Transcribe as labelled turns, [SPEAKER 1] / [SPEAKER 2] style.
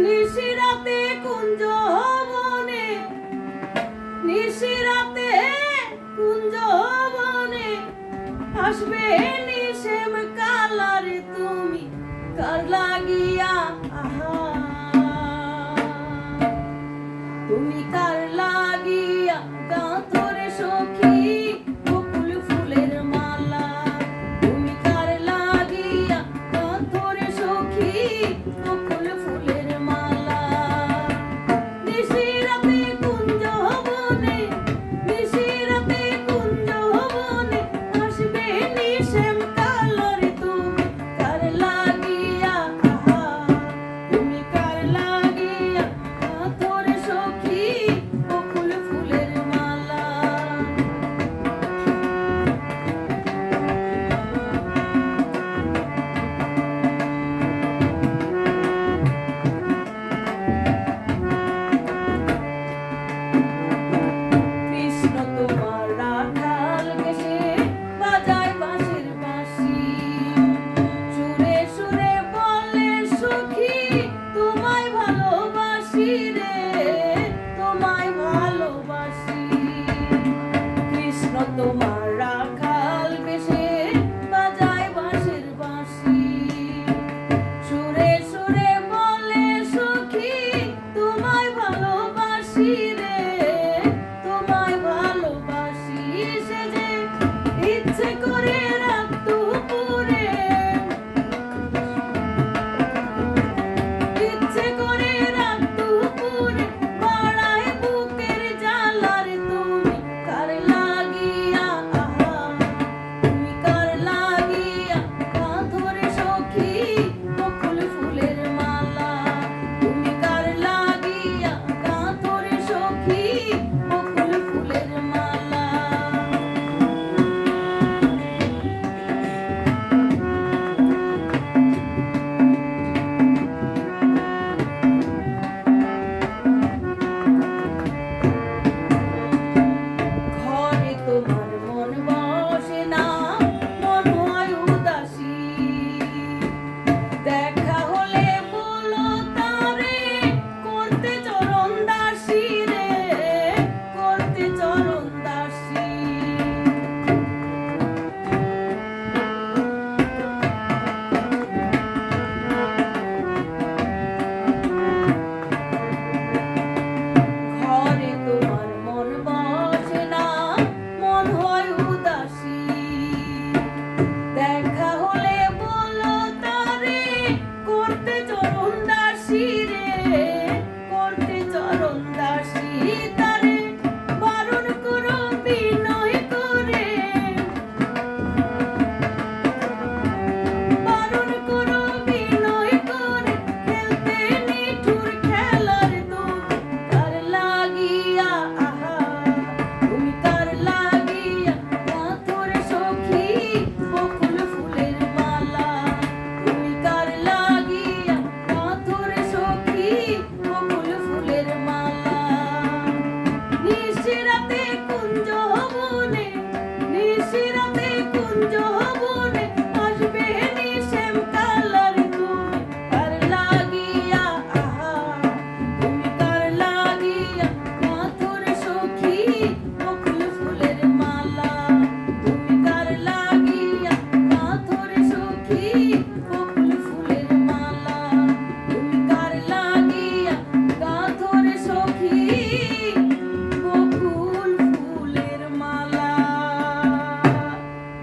[SPEAKER 1] নিশিরাতে কুঞ্জ বনে নিশিরাতে কুঞ্জ বনে আসবে নিশেম কালার তুমি কার লাগিয়া আহা। তুমি কার corte